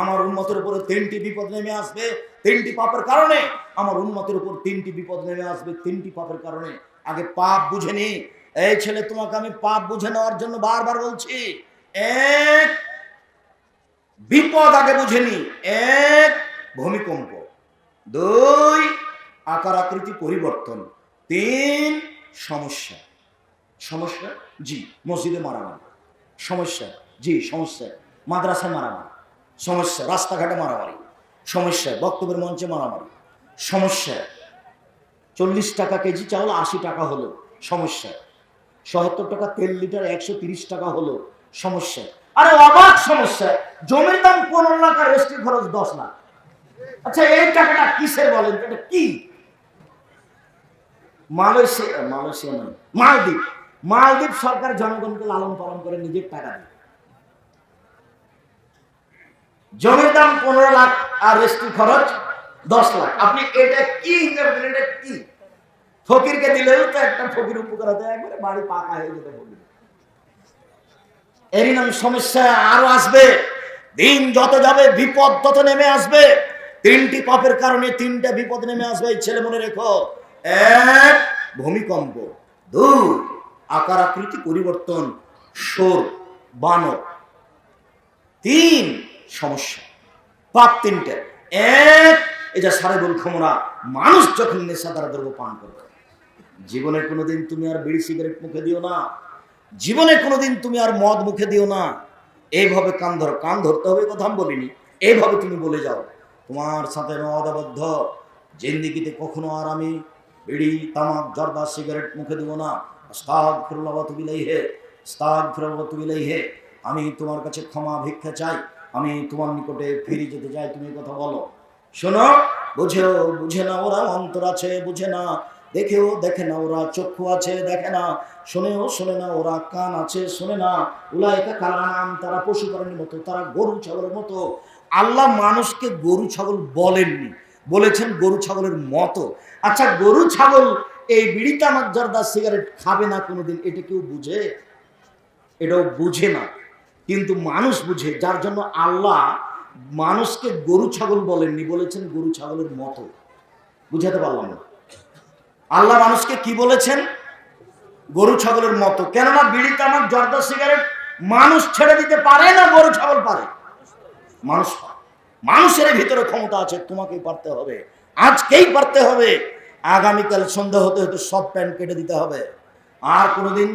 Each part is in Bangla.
আমার উন্মতের উপরে তিনটি বিপদ নেমে আসবে, তিনটি পাপের কারণে। আমার উন্মতের উপর তিনটি বিপদ নেমে আসবে, তিনটি পাপের কারণে। আগে পাপ বুঝে নি। এই ছেলে, তোমাকে আমি পাপ বুঝে নেওয়ার জন্য বারবার বলছি, এক বিপদ আগে বুঝে নি, এক ভূমিকম্প। দুই আকার আকৃতি পরিবর্তন। তিন, সমস্যা। সমস্যা? জি, মসজিদে মারামারি। সমস্যা? জি, সমস্যা। মাদ্রাসায় মারামারি। সমস্যা, রাস্তাঘাটে মারামারি সমস্যা বক্তব্যের মঞ্চে মারামারি সমস্যা চল্লিশ টাকা কেজি চাউল আশি টাকা হলো সমস্যা সত্তর টাকা তেল লিটার একশো টাকা হলো সমস্যা আরে অবাক সমস্যা জমির দাম পনেরো লাখ আর রেস্টের খরচ দশ লাখ। আচ্ছা এই টাকাটা কিসের বলেন? এটা কি? মালয়েশিয়া মালয়েশিয়া নয়, মালদ্বীপ। মালদ্বীপ সরকার জনগণকে লালন পালন করে নিজের টাকা দিয়ে। জমির দাম পনেরো লাখ আর রেস্ট্রি খরচ দশ লাখ। আপনি এটা কি হিসাবে দিলেন? এটা কি? ফকিরকে দিলেও তো একটা ফকির উপকার হতো একবারে বাড়ি পাকা হয়ে যেতে ফকির এরই নাম সমস্যা আরও আসবে। দিন যত যাবে, বিপদ তত নেমে আসবে। তিনটি পাপের কারণে তিনটা বিপদ নেমে আসবে, এই ছেলে মনে রেখো। এক, ভূমিকম্প। দুই, আকার আকৃতি পরিবর্তন, সোর, বানর। তিন সমস্যা। পাপ তিনটে। এক, এই যে সারে বল ক্ষমরা মানুষ যখন নেশা দ্বারা দ্রব্য পান করবে, জীবনে কোনোদিন তুমি আর বিড়ি সিগারেট মুখে দিও না। জীবনে কোনোদিন তুমি আর মদ মুখে দিও না। এইভাবে কান ধরো। কান ধরতে হবে কথা আমি বলিনি। এইভাবে তুমি বলে যাও। তোমার সাথে মদাবদ্ধ জিন্দিগিতে কখনো আর আমি বিড়ি, তামাক, জর্দা, সিগারেট মুখে দেবো না। স্তাগ ফিরুল্লাহ তুবিলাই হে স্তাগ ফিরুল্লাহ তুবিলাই হে আমি তোমার কাছে ক্ষমা ভিক্ষা চাই। আমি তোমার নিকটে ফিরে যেতে চাই, তুমি কথা বলো। শোনো, বুঝেও, বুঝে না ওরা অন্তর আছে, বুঝে না। দেখেও, দেখে না ওরা চক্ষু আছে, দেখে না। শোনেও, শোনে না ওরা কান আছে, শোনে না। উলাইকা কালাম, তারা পশু প্রাণীর মতো, তারা গরু ছাগলের মতো। আল্লাহ মানুষকে গরু ছাগল বলেননি। বলেছেন গরু ছাগলের মতো। আচ্ছা গরু ছাগল এই বিড়ি তামাক জর্দা সিগারেট খাবে না কোনোদিন, এটা কেউ বুঝে? এটাও বুঝে না। কিন্তু মানুষ বুঝে, যার জন্য আল্লাহ মানুষকে গরু ছাগল বলেননি, বলেছেন গরু ছাগলের মতো। বুঝাতে পারলাম না। আল্লাহ মানুষকে কি বলেছেন? গরু ছাগলের মতো। কেননা বিড়ি, তামাক, জর্দা, সিগারেট মানুষ ছেড়ে দিতে পারে না, গরু ছাগল পারে। মানুষ মানুষের ভিতরে ক্ষমতা আছে, তোমাকেই পারতে হবে, আজকেই পারতে হবে। আগামীকাল সন্ধ্যা হতে হতে সব প্যান্ট কেটে দিতে হবে। আর কোনোদিন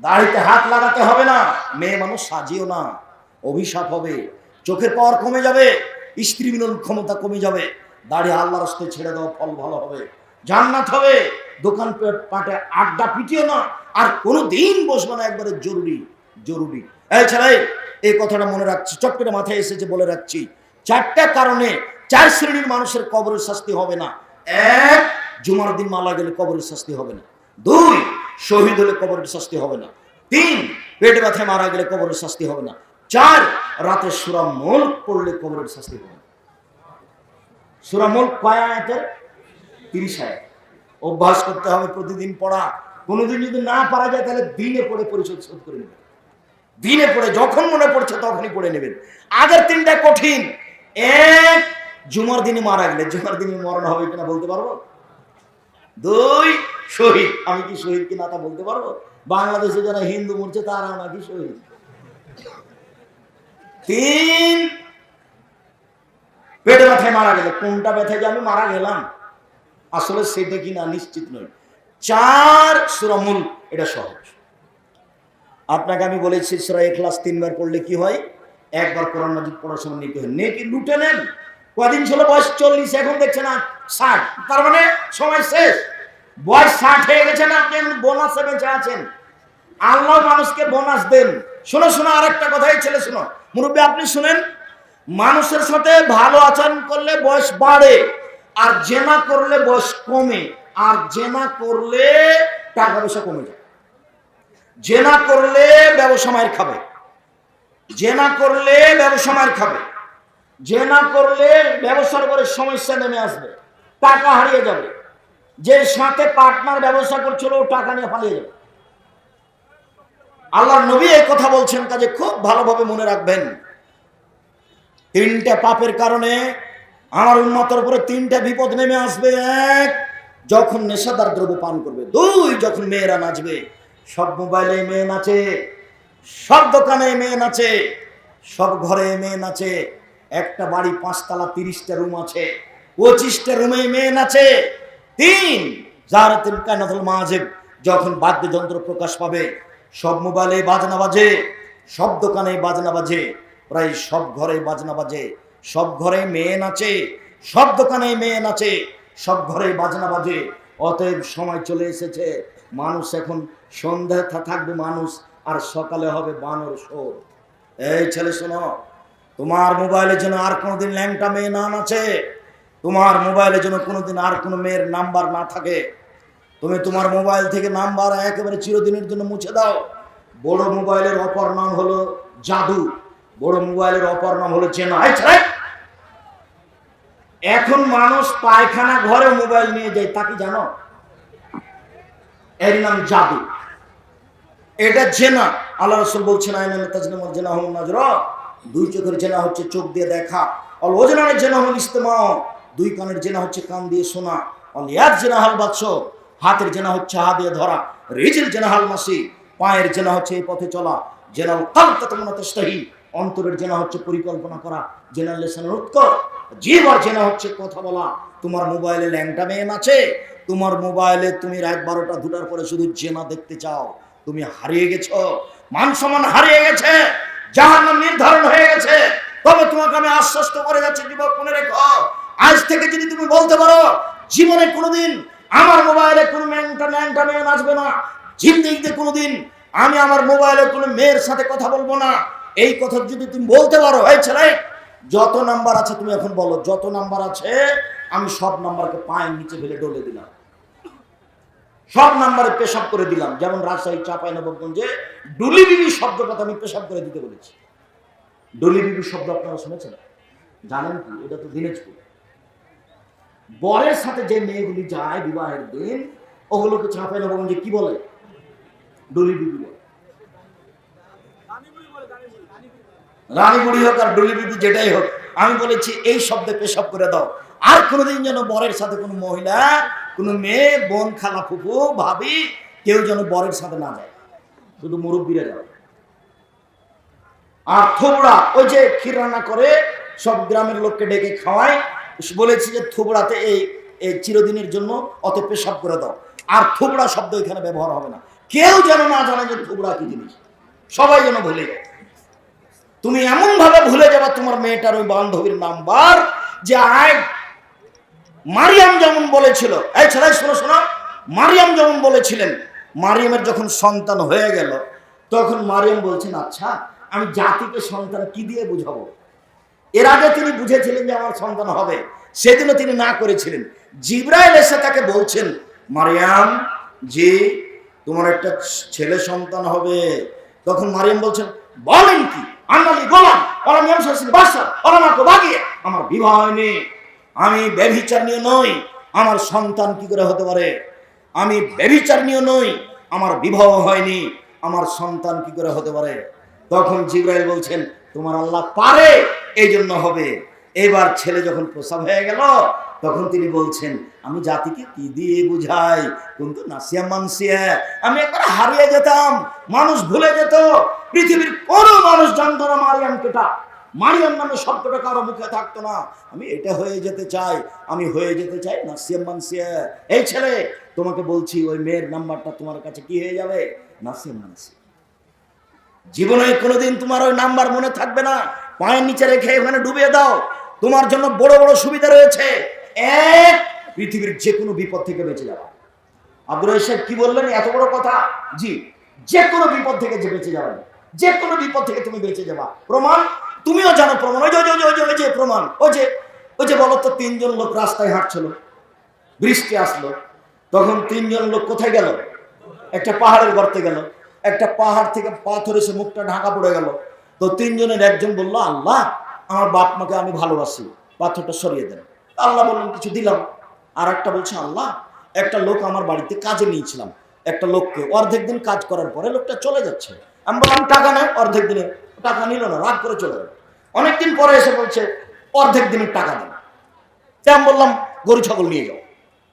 দাড়িতে হাত লাগাতে হবে না। মেয়ে মানুষ সাজিও না। অভিশাপ হবে। চোখের পাওয়ার কমে যাবে। স্ত্রী মিলন ক্ষমতা কমে যাবে। দাড়ি আল্লাহর রাস্তায় ছেড়ে দাও, ফল ভালো হবে। জান্নাত হবে। দোকান পাটে আড্ডা পিটিও না। আর কোনো দিন বসবে না একবারে জরুরি জরুরি। ছেলে, এই কথাটা মনে রাখছি, চট মাথায় এসেছে বলে রাখছি। চারটা কারণে চার শ্রেণির মানুষের কবরের শাস্তি হবে না। এক, জুমার দিন মালা গেলে কবরের শাস্তি হবে না। দুই শহীদ হলে কবরের শাস্তি হবে না। তিন, পেট ব্যথায় মারা গেলে কবরের শাস্তি হবে না। চার, রাতে সুরা মল পড়লে কবরের শাস্তি হবে না। সুরা মল তিরিশ আয়াত। অভ্যাস করতে হবে প্রতিদিন পড়া। কোনোদিন যদি না পারা যায়, তাহলে দিনে পড়ে পরিশোধ শোধ করে নেবেন। দিনে পড়ে, যখন মনে পড়ছে তখনই পড়ে নেবেন। আগের তিনটা কঠিন। এক, জুমার দিনে মারা গেলে। জুমার দিনে মরণ হবে কিনা বলতে পারব? দুই শহীদ। আমি কি শহীদ কিনা তা বলতে পারব? বাংলাদেশে যারা হিন্দু মরছে তারা নাকি শহীদ। তিন, পেটে ব্যথায় মারা গেলে। কোনটা ব্যথায় যে আমি মারা গেলাম? আসলে সেটা কিনা নিশ্চিত নয়। চার সুরামুল এটা সহজ। আপনাকে আমি বলেছি, সুরা এখলাস তিনবার পড়লে কি হয়? একবার কোরআন মাজিদ সময় নিতে হয়। নেকি লুটে নেন? কদিন ছিল বয়স? চল্লিশ, এখন দেখছে না ষাট। তার মানে সময় শেষ। বয়স ষাট হয়ে গেছে না, আপনি বোনাসে বেঁচে আছেন। আল্লাহ মানুষকে বোনাস দেন। শোনো শোনো, আরেকটা কথাই ছেলে শোনো। মুরব্বী, আপনি শুনেন? মানুষের সাথে ভালো আচরণ করলে বয়স বাড়ে, আর জেনা করলে বয়স কমে, আর জেনা করলে টাকা পয়সা কমে যায়। জেনা করলে ব্যবসা মায়ের খাবে। জেনা করলে ব্যবসা মায়ের খাবে। জেনা করলে ব্যবসার করে সমস্যা নেমে আসবে। টাকা হারিয়ে যাবে। যে সাথে পার্টনার ব্যবসা করছিল, ও টাকা নিয়ে পালিয়ে যাবে। আল্লাহ নবী এই কথা বলছেন, কাজে খুব ভালোভাবে মনে রাখবেন। তিনটা পাপের কারণে আমার উন্মতের উপরে তিনটা বিপদ নেমে আসবে। এক, যখন নেশাদার দ্রব্য পান করবে। দুই, যখন মেয়েরা নাচবে। সব মোবাইলে মেয়ে নাচে, সব দোকানে মেয়ে নাচে, সব ঘরে মেয়ে নাচে। একটা বাড়ি পাঁচতলা তিরিশটা রুম আছে। পঁচিশটা রুমে মেয়ে আছে। তিন, যার তিন কানাতুল মাঝেব যখন বাদ্যযন্ত্র প্রকাশ পাবে, সব মোবাইলে বাজনা বাজে, সব দোকানে বাজনা বাজে, প্রায় সব ঘরে বাজনা বাজে, সব ঘরে মেয়ে নাচে সব দোকানে মেয়ে নাচে সব ঘরে বাজনা বাজে। অতএব সময় চলে এসেছে, মানুষ এখন সন্ধ্যা থাকবে মানুষ, আর সকালে হবে বানর শোর। এই ছেলে শোনো, তোমার মোবাইলে যেন আর কোনোদিন ল্যাংটা মেয়ে না আছে তোমার মোবাইলে যেন কোনোদিন আর কোনো মেয়ের নাম্বার না থাকে। তুমি তোমার মোবাইল থেকে নাম্বার একেবারে চিরদিনের জন্য মুছে দাও। বড় মোবাইলের অপর নাম হলো জাদু। বড় মোবাইলের অপর নাম হলো চেনা। এখন মানুষ পায়খানা ঘরে মোবাইল নিয়ে যায়, তা কি জানো? এর নাম জাদু। এটা জেনা। আল্লাহ রসুল বলছেন তাজনামার জেনা হল নজর। দুই চোখের জেনা হচ্ছে চোখ দিয়ে দেখা। অল ওজনের জেনা হল ইস্তেমা দুই কানের জেনা হচ্ছে কান দিয়ে শোনা অল ইয়াদ জেনা হল বাচ্চ হাতের জেনা হচ্ছে হাত দিয়ে ধরা রিজিল জেনা হাল মাসি, পায়ের জেনা হচ্ছে এই পথে চলা, জেনাল তেস্তাহি অন্তরের জেনা হচ্ছে পরিকল্পনা করা, জেনাল লেসানের উৎকর জীবর জেনা হচ্ছে কথা বলা, তোমার মোবাইলে ল্যাংটা মেয়ে আছে, তোমার মোবাইলে তুমি রাত বারোটা দুটার পরে শুধু জেনা দেখতে চাও, তুমি হারিয়ে গেছো, মান সম্মান হারিয়ে গেছে জাহান্ন নির্ধারণ হয়ে গেছে, তবে তোমাকে আমি আশ্বস্ত করে যাচ্ছি, যুবক মনে রেখো আজ থেকে যদি তুমি বলতে পারো, জীবনে কোনোদিন আমার মোবাইলে কোনো ম্যাংটা ম্যাংটা মেয়ে নাচবে না। জিন্দিগিতে কোনোদিন আমি আমার মোবাইলে কোনো মেয়ের সাথে কথা বলব না। এই কথা যদি তুমি বলতে পারো, এই ছেলে, যত নাম্বার আছে তুমি এখন বলো, যত নাম্বার আছে, আমি সব নাম্বারকে পায়ের নিচে ফেলে ডলে দিলাম। সব নাম্বারে পেশাব করে দিলাম। যেমন রাজশাহী, চাপাই, নবাবগঞ্জে ডুলি বিবি শব্দটা আমি পেশাব করে দিতে বলেছি। ডলি বিবি শব্দ আপনারা শুনেছেন? জানেন কি? এটা তো দিনাজপুর। বরের সাথে যে মেয়েগুলি যায় বিবাহের দিন, ওগুলোকে চাপাই নবাবগঞ্জে কি বলে? ডলি বিবি বলে। রানী বুড়ি হোক আর ডলি বিবি যেটাই হোক, আমি বলেছি এই শব্দে পেশাব করে দাও। আর কোনোদিন যেন বরের সাথে কোনো মহিলা, কোনো মেয়ে, বোন, খালা, ফুফু, ভাবি, কেউ যেন বরের সাথে না যায়। শুধু মুরব্বীরা যাবে। আর থোবড়া ওই যে ক্ষীর রান্না করে সব গ্রামের লোককে ডেকে খাওয়ায় বলেছি যে থোবড়াতে এই এই চিরদিনের জন্য অত পেশাব করে দাও। আর থোবড়া শব্দ এখানে ব্যবহার হবে না। কেউ যেন না জানে যে থোবড়া কি জিনিস। সবাই যেন ভুলে যায়। তুমি এমন ভাবে ভুলে যাবা তোমার মেয়েটার ওই বান্ধবীর নাম্বার যে আয় মারিয়াম যেমন বলেছিল। এই ছেলে, শোনো শোনো। মারিয়াম যেমন বলেছিলেন, মারিয়ামের যখন সন্তান হয়ে গেল, তখন মারিয়াম বলছেন আচ্ছা আমি জাতিকে সন্তান কি দিয়ে বুঝাবো? এর আগে তিনি বুঝেছিলেন যে আমার সন্তান হবে, সেদিনও তিনি না করেছিলেন। জিব্রাইল এসে তাকে বলছেন, মারিয়াম যে তোমার একটা ছেলে সন্তান হবে। তখন মারিয়াম বলছেন, বলেন কি? আন্নালি গোলাম আমার বিবাহ হয়নি আমি ব্যভিচার নিয়ে নই, আমার সন্তান কি করে হতে পারে? আমি ব্যভিচার নিয়ে নই, আমার বিবাহ হয়নি, আমার সন্তান কি করে হতে পারে? তখন জিব্রাইল বলছেন, তোমার আল্লাহ পারে এই জন্য হবে। এবার ছেলে যখন প্রসব হয়ে গেল, তখন তিনি বলছেন, আমি জাতিকে কি দিয়ে বুঝাই? কিন্তু নাসিয়া মানসিয়া। আমি একবার হারিয়ে যেতাম, মানুষ ভুলে যেত। পৃথিবীর কোনো মানুষ জানতো না মারিয়াম কেটা, মারিয়াম নামে শব্দটা কারও মুখে থাকতো না। আমি এটা হয়ে যেতে চাই, আমি হয়ে যেতে চাই নাসিয়া মানসিয়া। এই ছেলে, তোমাকে বলছি, ওই মেয়ের নাম্বারটা তোমার কাছে কি হয়ে যাবে? নাসিয়া মানসিয়া। জীবনে কোনোদিন তোমার ওই নাম্বার মনে থাকবে না। পায়ের নিচে রেখে ওখানে ডুবিয়ে দাও। তোমার জন্য বড় বড় সুবিধা রয়েছে। এক পৃথিবীর যে কোনো বিপদ থেকে বেঁচে যাওয়া। আব্দুল সাহেব কি বললেন? এত বড় কথা? জি যে কোনো বিপদ থেকে যে বেঁচে যাবেন যে কোনো বিপদ থেকে তুমি বেঁচে যাবা। প্রমাণ? তুমিও জানো প্রমাণ। ওই যে, ওই যে ওই যে প্রমাণ ওই যে ওই যে বলো তো তিনজন লোক রাস্তায় হাঁটছিল। বৃষ্টি আসলো। তখন তিনজন লোক কোথায় গেল? একটা পাহাড়ের গর্তে গেল। একটা পাহাড় থেকে পাথর এসে মুখটা ঢাকা পড়ে গেল। তো তিনজনের একজন বলল, আল্লাহ, আমার বাপ মাকে আমি ভালোবাসি, পাথরটা সরিয়ে দেন। আল্লাহ বললেন, কিছু দিলাম। আর একটা বলছে, আল্লাহ, একটা লোক আমার বাড়িতে কাজে নিয়েছিলাম। একটা লোককে অর্ধেক দিন কাজ করার পরে লোকটা চলে যাচ্ছে। আমি বললাম, টাকা নেয় অর্ধেক দিনে টাকা নিল না, রাগ করে চলে গেল। অনেকদিন পরে এসে বলছে, অর্ধেক দিনের টাকা দিন। তা আমি বললাম, গরু, ছাগল নিয়ে যাও।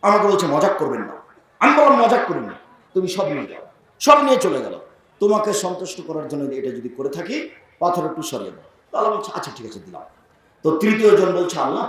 আমাকে বলছে, মজাক করবেন না। আমি বললাম, মজাক করুন না, তুমি সব নিয়ে যাও। সব নিয়ে চলে গেল। তোমাকে সন্তুষ্ট করার জন্য এটা যদি করে থাকি পাথর একটু সরিয়ে দাও। তাহলে বলছে আচ্ছা ঠিক আছে, দিলাম। তো তৃতীয় জন বলছে, আল্লাহ,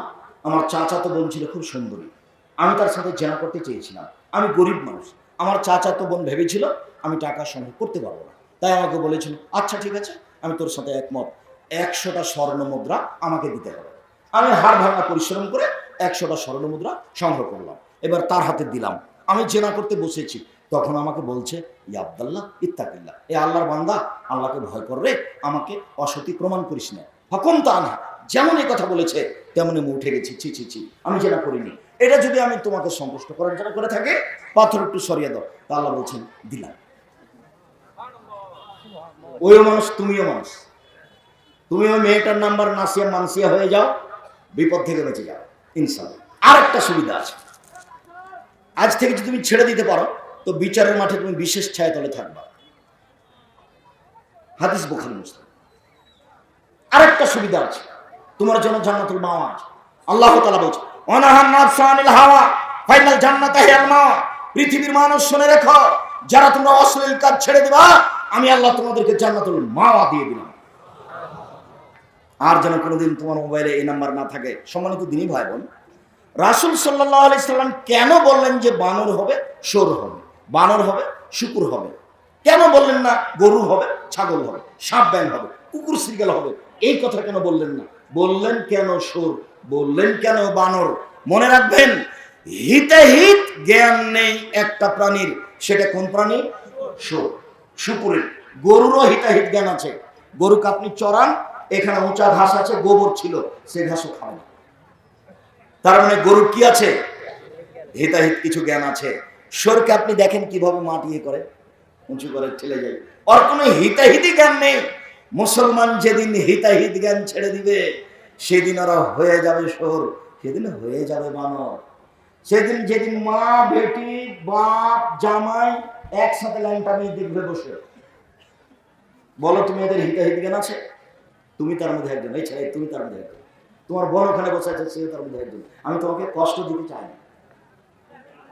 আমার চাচা তো বোন ছিল খুব সুন্দরী। আমি তার সাথে জেনা করতে চেয়েছিলাম। আমি গরিব মানুষ। আমার চাচা তো বোন ভেবেছিল আমি টাকা সংগ্রহ করতে পারব না। তাই আমাকে বলেছিল আচ্ছা ঠিক আছে, আমি তোর সাথে একমত। একশোটা স্বর্ণ মুদ্রা আমাকে দিতে হবে। আমি হাড় ভাঙা পরিশ্রম করে একশোটা স্বর্ণ মুদ্রা সংগ্রহ করলাম। এবার তার হাতে দিলাম। আমি জেনা করতে বসেছি। তখন আমাকে বলছে ইয়া আব্দাল্লাহ, ইত্তাকিল্লাহ। এ আল্লাহর বান্দা, আল্লাহকে ভয় কর রে, আমাকে অসতি প্রমাণ করিস না। হকম তা না যেমন এই কথা বলেছে, তেমনি মুখ উঠে গেছি, ছি ছি ছি। আমি জেনা করিনি। এটা যদি আমি তোমাকে সন্তুষ্ট করার জন্য করে থাকে, পাথর একটু সরিয়ে দাও। তা আল্লাহ বলছেন, দিলাম। ওইও মানুষ, তুমিও মানুষ। তুমি ওই মেয়েটার নাম্বার নাসিয়া মানসিয়া হয়ে যাও, বিপদ থেকে বেঁচে যাও ইনশাল্লাহ আর একটা সুবিধা আছে। আজ থেকে যদি তুমি ছেড়ে দিতে পারো তো বিচারের মাঠে তুমি বিশেষ ছায়া তলে থাকবা। হাদিস বোখারি মুসলিম। আরেকটা সুবিধা আছে। তোমার জন্য জান্নাতুল মাওয়া আছে আল্লাহ তাআলা বলছে হাওয়া, ফাইনাল পৃথিবীর মানুষ শুনে রেখো, যারা তোমরা অশ্লীল কাজ ছেড়ে দিবা, আমি আল্লাহ তোমাদেরকে জান্নাতুল মাওয়া দিয়ে দিলাম। আর যেন কোনোদিন তোমার মোবাইলে এই নাম্বার না থাকে। সম্মানিত দিনই ভাই বোন, রাসুল সাল্লাহ আলি সাল্লাম কেন বললেন যে বানর হবে? সোর হবে। বানর হবে, শুকুর হবে। কেন বললেন না গরু হবে, ছাগল হবে, সাপ ব্যাং হবে, কুকুর শ্রীগাল হবে? এই কথা কেন বললেন না? বললেন কেন সুর বললেন কেন বানর? মনে রাখবেন, হিতে হিত, জ্ঞান নেই একটা প্রাণীর। সেটা কোন প্রাণী? সুর শুকুরের। গরুরও হিতাহিত জ্ঞান আছে। গরুকে আপনি চড়ান, এখানে উঁচা ঘাস আছে, গোবর ছিল, সে ঘাসও খাবে না। তার মানে গরুর কি আছে? হিতাহিত কিছু জ্ঞান আছে। সরকে আপনি দেখেন কীভাবে মাটি করে, উঁচু করে ঠেলে যায়। ওর কোনো হিতাহিতি জ্ঞান নেই। মুসলমান যেদিন হিতাহিত জ্ঞান ছেড়ে দিবে, সেদিন ওরা হয়ে যাবে সোর সেদিন হয়ে যাবে বানর। সেদিন যেদিন মা, বেটি, বাপ, জামাই একসাথে লাইন টানিয়ে দেখবে বসে। বলো, তুমি এদের হিতাহিত জ্ঞান আছে? তুমি তার মধ্যে একজন। এই ছেলে, তুমি তার মধ্যে একজন। তোমার বড় ওখানে বসে আছে সে তার মধ্যে একজন। আমি তোমাকে কষ্ট দিতে চাই না।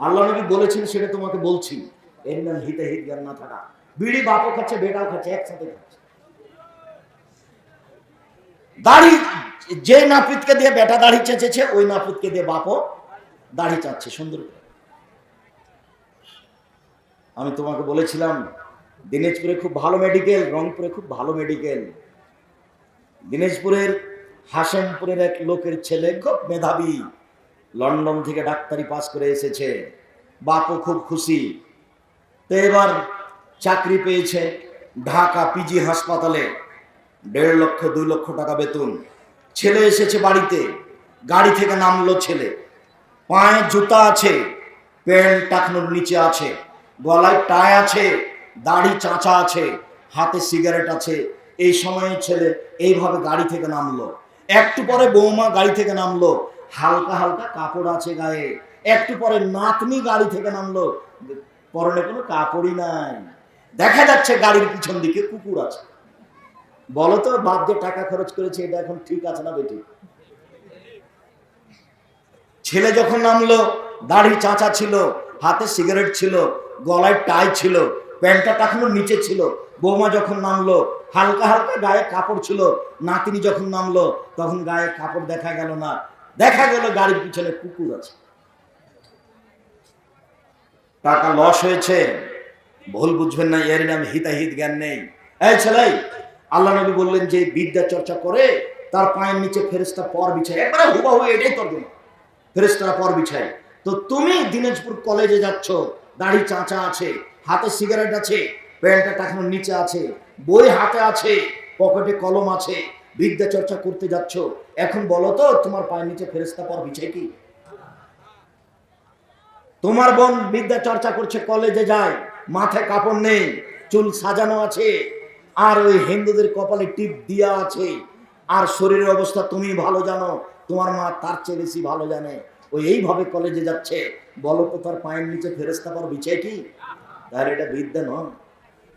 আল্লাহ নবী বলেছেন, সেটা তোমাকে বলছি। এর নাম জ্ঞান না থাকা। বিড়ি বাপও খাচ্ছে, বেটাও খাচ্ছে, একসাথে খাচ্ছে। দাড়ি, যে নাপিতকে দিয়ে বেটা দাড়ি চেঁচেছে, ওই নাপিতকে দিয়ে বাপও দাড়ি চাচ্ছে, সুন্দর। আমি তোমাকে বলেছিলাম, দিনাজপুরে খুব ভালো মেডিকেল, রংপুরে খুব ভালো মেডিকেল। দিনাজপুরের হাসেমপুরের এক লোকের ছেলে খুব মেধাবী। লন্ডন থেকে ডাক্তারি পাস করে এসেছে। বাপও খুব খুশি। তো এবার চাকরি পেয়েছে ঢাকা পিজি হাসপাতালে। দেড় লক্ষ, দুই লক্ষ টাকা বেতন। ছেলে এসেছে বাড়িতে। গাড়ি থেকে নামলো ছেলে। পায়ে জুতা আছে, প্যান্ট টাকনোর নিচে আছে, গলায় টাই আছে, দাড়ি চাঁচা আছে, হাতে সিগারেট আছে। এই সময়ে ছেলে এইভাবে গাড়ি থেকে নামলো। একটু পরে বৌমা গাড়ি থেকে নামলো। হালকা হালকা কাপড় আছে গায়ে। একটু পরে নাতনি গাড়ি থেকে নামলো। পরনে কোনো কাপড়ই নাই। দেখা যাচ্ছে গাড়ির পিছন দিকে কুকুর আছে। বলো তো, বাপ যে টাকা খরচ করেছে, এটা এখন ঠিক আছে না বেটি ছেলে যখন নামলো, দাড়ি চাঁচা ছিল, হাতে সিগারেট ছিল, গলায় টাই ছিল, প্যান্টটা তখনও নিচে ছিল। বৌমা যখন নামলো, হালকা হালকা গায়ে কাপড় ছিল। নাতিনি যখন নামলো, তখন গায়ে কাপড় দেখা গেল না। দেখা গেল গাড়ির পিছনে কুকুর আছে। টাকা লস হয়েছে। ভুল বুঝবেন না এর নাম হিতাহিত জ্ঞান নেই। এই ছেলে, আল্লাহ নবী বললেন যে, বিদ্যা চর্চা করে, তার পায়ের নিচে ফেরেস্তা পর বিছায়। একবারে হুবাহু, এটাই তর্জমা। ফেরেস্তারা পর বিছায়। তো তুমি দিনাজপুর কলেজে যাচ্ছ, দাড়ি চাঁচা আছে, হাতে সিগারেট আছে, প্যান্টটা টাকানোর নিচে আছে, বই হাতে আছে পকেটে কলম আছে বিদ্যা চর্চা করতে যাচ্ছ। এখন বলো তো, তোমার পায়ের নিচে ফেরেস্তা পর বিছায় কি? তোমার বোন বিদ্যা চর্চা করছে, কলেজে যায়, মাথায় কাপড় নেই, চুল সাজানো আছে, আর ওই হিন্দুদের কপালে টিপ দিয়া আছে, আর শরীরের অবস্থা তুমি ভালো জানো, তোমার মা তার চেয়ে বেশি ভালো জানে। ওই এইভাবে কলেজে যাচ্ছে, বলো তো তার পায়ের নিচে ফেরেস্তা পর বিছায় কি? তাহলে এটা বিদ্যা নয়।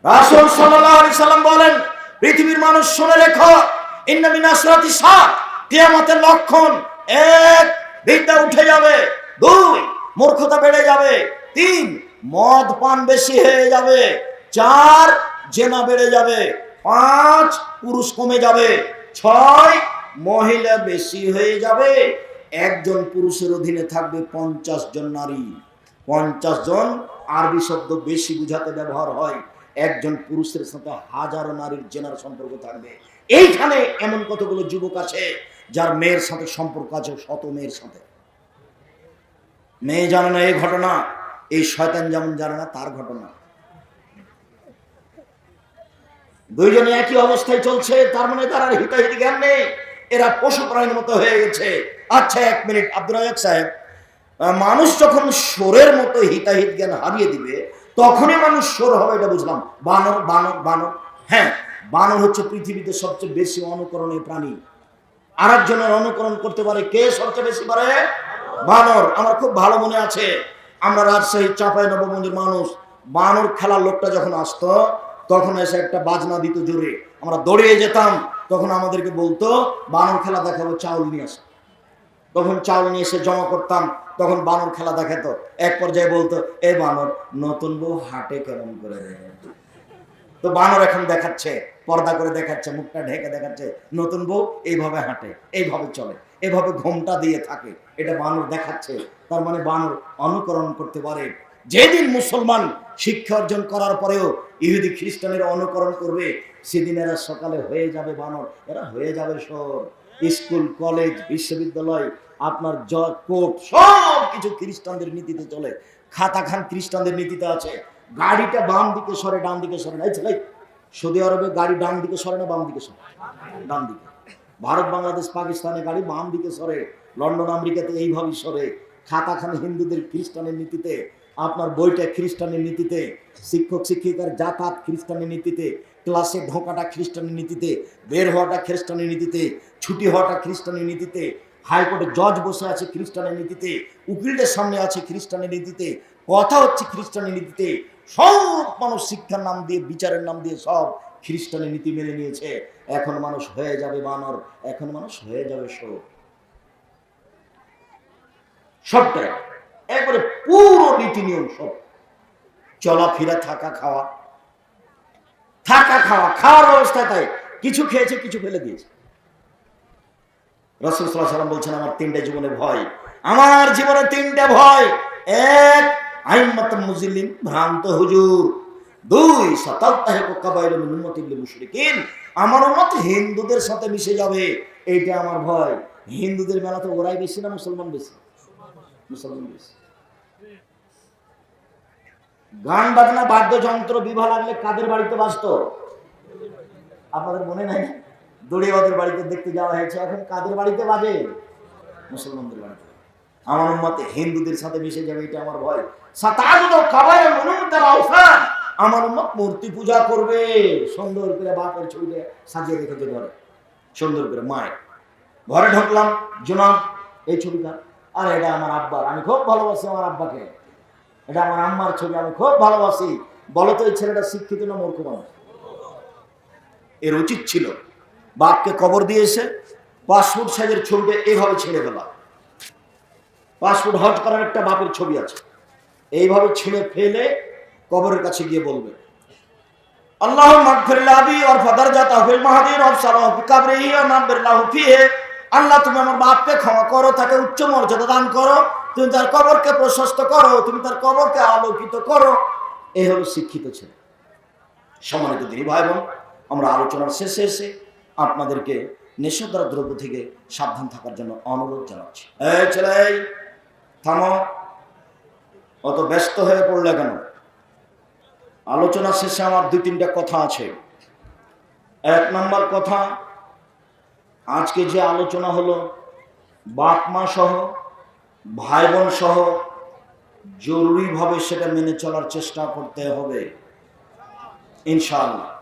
রাসূল সাল্লাম বলেন, পৃথিবীর মানুষ শুনে রেখো কিয়ামতের লক্ষণ এক, বিদ্যা উঠে যাবে। দুই, মূর্খতা বেড়ে যাবে। তিন, মদ পান বেশি হয়ে যাবে। চার, জেনা বেড়ে যাবে। পাঁচ, পুরুষ কমে যাবে। ছয়, মহিলা বেশি হয়ে যাবে। একজন পুরুষের অধীনে থাকবে পঞ্চাশ জন নারী। পঞ্চাশ জন আরবি শব্দ বেশি বুঝাতে ব্যবহার হয়। একজন পুরুষের সাথে হাজারো নারীর জেনার সম্পর্ক থাকবে। এইখানে এমন কতগুলো যুবক আছে যার মেয়ের সাথে সম্পর্ক আছে, শত মেয়ের সাথে। মেয়ে জানে না এই ঘটনা, এই শয়তান যেমন জানে না, তার ঘটনা। দুইজনে একই অবস্থায় চলছে, তার মানে তার আর হিতাহিত জ্ঞান নেই। এরা পশু প্রাণীর মতো হয়ে গেছে। আচ্ছা এক মিনিট আব্দুল রাজাক সাহেব মানুষ যখন সোরের মতো হিতাহিত জ্ঞান হারিয়ে দিবে, তখনই মানুষ সোর হবে, এটা বুঝলাম। বানর বানর বানর হ্যাঁ। বানর হচ্ছে পৃথিবীতে সবচেয়ে বেশি অনুকরণীয় প্রাণী। আর একজনের অনুকরণ করতে পারে কে সবচেয়ে বেশি পারে? বানর। আমার খুব ভালো মনে আছে, আমরা রাজশাহী চাপাই নবমন্দির মানুষ, বানর খেলার লোকটা যখন আসতো, তখন এসে একটা বাজনা দিত জোরে। আমরা দৌড়িয়ে যেতাম, তখন আমাদেরকে বলতো, বানর খেলা দেখাবো, চাউল নিয়ে আসো। তখন চাউল নিয়ে এসে জমা করতাম, তখন বানর খেলা দেখাতো। এক পর্যায়ে বলতো, এ বানর, নতুন বউ হাটে কেমন করে রে?" তো বানর এখন দেখাচ্ছে, পর্দা করে দেখাচ্ছে, মুখটা ঢেকে দেখাচ্ছে, নতুন বউ এইভাবে হাঁটে, এইভাবে চলে এভাবে ঘোমটা দিয়ে থাকে, এটা বানর দেখাচ্ছে, তার মানে বানর অনুকরণ করতে পারে। যেদিন মুসলমান শিক্ষা অর্জন করার পরেও ইহুদি খ্রিস্টানের অনুকরণ করবে, সেদিন এরা সকালে হয়ে যাবে বানর, এরা হয়ে যাবে সর। স্কুল, কলেজ, বিশ্ববিদ্যালয়, আপনার জ- কোর্ট সব কিছু খ্রিস্টানদের নীতিতে চলে। খাতা খান খ্রিস্টানদের নীতিতে আছে। গাড়িটা বাম দিকে সরে, ডান দিকে সরে সৌদি আরবে গাড়ি ডান দিকে সরে না বাম দিকে সরে? ডান দিকে। ভারত, বাংলাদেশ পাকিস্তানে গাড়ি বাম দিকে সরে, লন্ডন, আমেরিকাতে এইভাবেই সরে। খাতা খান হিন্দুদের খ্রিস্টানের নীতিতে, আপনার বইটা খ্রিস্টানের নীতিতে, শিক্ষক, শিক্ষিকার যাতায়াত খ্রিস্টানের নীতিতে, ক্লাসে ঢোকাটা খ্রিস্টানের নীতিতে, বের হওয়াটা খ্রিস্টানের নীতিতে, ছুটি হওয়াটা খ্রিস্টানের নীতিতে, হাইকোর্টে জজ বসে আছে খ্রিস্টানের নীতিতে, উকিলদের সামনে আছে খ্রিস্টানের নীতিতে, কথা হচ্ছে খ্রিস্টানের নীতিতে সব মানুষ শিক্ষার নাম দিয়ে, বিচারের নাম দিয়ে সব খ্রিস্টানের নীতি মেনে নিয়েছে। এখন মানুষ হয়ে যাবে বানর, এখন মানুষ হয়ে যাবে সব সবটাই, একবারে পুরো নীতি নিয়ম সব। চলাফেরা, থাকা খাওয়া। থাকা খাওয়া, খাওয়ার ব্যবস্থা তাই। কিছু খেয়েছে, কিছু ফেলে দিয়েছে। রসুল সাল্লাহ সাল্লাম বলছেন, আমার তিনটা জীবনে ভয়। আমার জীবনে তিনটা ভয়। এক আইমাত মুজিলিম ভ্রান্ত হুজুর। দুই সাতাত্তাহে কাবাইল মিন উম্মতি লিল মুশরিকিন। আমার উম্মত হিন্দুদের সাথে মিশে যাবে। এইটা আমার ভয়। হিন্দুদের মেলা তো ওরাই বেশি না মুসলমান বেশি? মুসলমান বেশি। গান বাজনা, বাদ্যযন্ত্র, বিবাহ লাগলে কাদের বাড়িতে বাঁচত আপনাদের মনে নাই? দড়িয়াবাদের বাড়িতে দেখতে যাওয়া হয়েছে, এখন কাদের বাড়িতে বাজে? মুসলমানদের বাড়িতে। আমার মতে হিন্দুদের সাথে মিশে যাবে, এটা আমার ভয়। আমার উম্মত মূর্তি পূজা করবে। সুন্দর করে বাপের ছবিতে সাজিয়ে রেখেছে ঘরে। সুন্দর করে মায়ের। ঘরে ঢুকলাম, জনাব, এই ছবিটা। আর, এটা আমার আব্বার। আমি খুব ভালোবাসি আমার আব্বাকে। এটা আমার আম্মার ছবি, আমি খুব ভালোবাসি। বলো তো, এই ছেলেটা শিক্ষিত না মূর্খ মানুষ? এর উচিত ছিল, বাপকে কবর দিয়ে এসে পাসপোর্ট সাইজের ছবিটা এভাবে ছেড়ে দেওয়া পাসপোর্ট হজ করার একটা বাপের ছবি আছে। এইভাবে ছিঁড়ে ফেলে কবরের কাছে গিয়ে বলবে আল্লাহ মাগফিরলাবি ওর ফাদার জাতা ফিল মাহাদির ওর সালাহ কাবরিহি ওয়া নাব্বিরলাহু ফিহি। আল্লাহ, তুমি আমার বাপকে ক্ষমা করো, তাকে উচ্চ মর্যাদা দান করো। তুমি তার কবরকে প্রশস্ত করো, তুমি তার কবরকে আলোকিত করো। এই হলো শিক্ষিত ছেলে। সম্মানিত দিনী ভাই বোন আমরা আলোচনার শেষে এসে আপনাদেরকে নেশাদার দ্রব্য থেকে সাবধান থাকার জন্য অনুরোধ জানাচ্ছি। এই ছেলে থামো। অত ব্যস্ত হয়ে পড়লে কেন? আলোচনা শেষে আমার দুই তিনটা কথা আছে। এক নম্বর কথা, আজকে যে আলোচনা হলো, বাপ মা সহ ভাই বোন সহ, জরুরিভাবে সেটা মেনে চলার চেষ্টা করতে হবে। ইনশাআল্লাহ।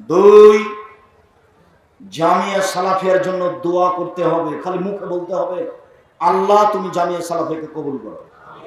দুই, জামিয়া সালাফিয়ার জন্য দোয়া করতে হবে। খালি মুখে বলতে হবে। আল্লাহ তুমি জামিয়া সালাফেকে কবুল করো।